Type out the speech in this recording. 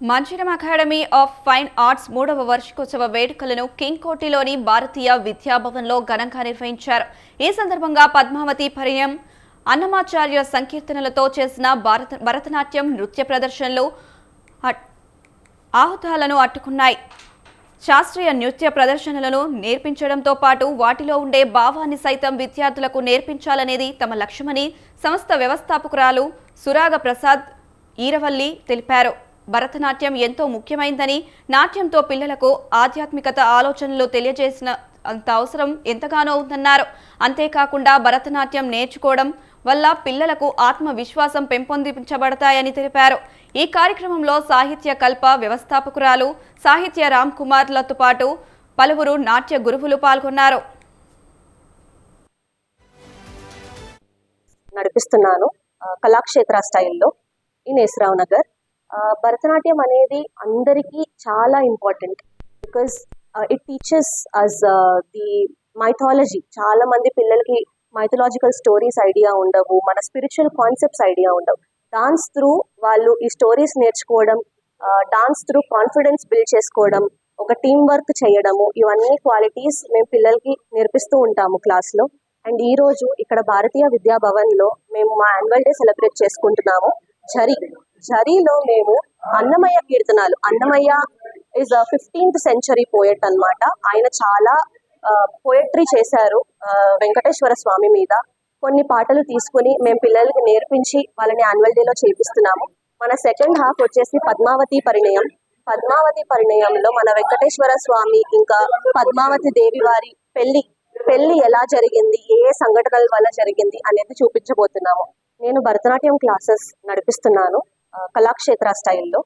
Manchiram academy of fine arts మూడవ వార్షికోత్సవ వేడుకలను కింగ్ కోటిలోని భారతీయ విద్యాభవన్లో ఘనంగా నిర్వహించారు. ఈ సందర్భంగా పద్మావతి పరిణయం అన్నమాచార్య సంకీర్తనలతో చేసిన భారత భరతనాట్యం నృత్య ప్రదర్శనలు అట్- ఆహుతాలను అట్టుకున్నాయి శాస్త్రీయ నృత్య ప్రదర్శనలను నేర్పించడంతో పాటు వాటిలో ఉండే భావాన్ని సైతం విద్యార్థులకు నేర్పించాలనేది తమ లక్ష్యమని సంస్థ వ్యవస్థాపకురాలు సురాగ ప్రసాద్ ఈరవల్లి తెలిపారు. భరతనాట్యం ఎంతో ముఖ్యమైందని నాట్యంతో పిల్లలకు ఆధ్యాత్మికత ఆలోచనలు తెలియజేసిన అంత అవసరం ఎంతగానో ఉందన్నారు. అంతేకాకుండా భరతనాట్యం నేర్చుకోవడం వల్ల పిల్లలకు ఆత్మవిశ్వాసం పెంపొందించబడతాయని తెలిపారు. ఈ కార్యక్రమంలో సాహిత్య కల్ప వ్యవస్థాపకురాలు సాహిత్య రామ్ కుమార్లతో పాటు పలువురు నాట్య గురువులు పాల్గొన్నారు. నడిపిస్తున్నాను కళాక్షేత్ర స్టైల్లో ఇన్ నగర్. భరతనాట్యం అనేది అందరికీ చాలా important because it teaches us the mythology చాలా మంది పిల్లలకి మైథలాజికల్ స్టోరీస్ ఐడియా ఉండవు మన స్పిరిచువల్ కాన్సెప్ట్స్ ఐడియా ఉండవు. డాన్స్ త్రూ వాళ్ళు ఈ స్టోరీస్ నేర్చుకోవడం డాన్స్ త్రూ కాన్ఫిడెన్స్ బిల్డ్ చేసుకోవడం ఒక టీం వర్క్ చేయడము ఇవన్నీ క్వాలిటీస్ మేము పిల్లలకి నేర్పిస్తూ ఉంటాము క్లాస్లో అండ్ ఈరోజు ఇక్కడ భారతీయ విద్యాభవన్లో మేము మా యాన్యువల్ డే సెలబ్రేట్ చేసుకుంటున్నాము. జరి జరీలో మేము Annamayya కీర్తనాలు. Annamayya is fifteenth century poet అన్నమాట. ఆయన చాలా పోయట్రీ చేశారు వెంకటేశ్వర స్వామి మీద. కొన్ని పాటలు తీసుకుని మేము పిల్లలకి నేర్పించి వాళ్ళని యాన్యువల్ డేలో చేపిస్తున్నాము. మన సెకండ్ హాఫ్ వచ్చేసి పద్మావతి పరిణయం. పద్మావతి పరిణయంలో మన వెంకటేశ్వర స్వామి ఇంకా పద్మావతి దేవి వారి పెళ్ళి పెళ్ళి ఎలా జరిగింది ఏ సంఘటనల వల్ల జరిగింది అనేది చూపించబోతున్నాము. నేను భరతనాట్యం క్లాసెస్ నడిపిస్తున్నాను. కళాక్షేత్ర స్టైల్లో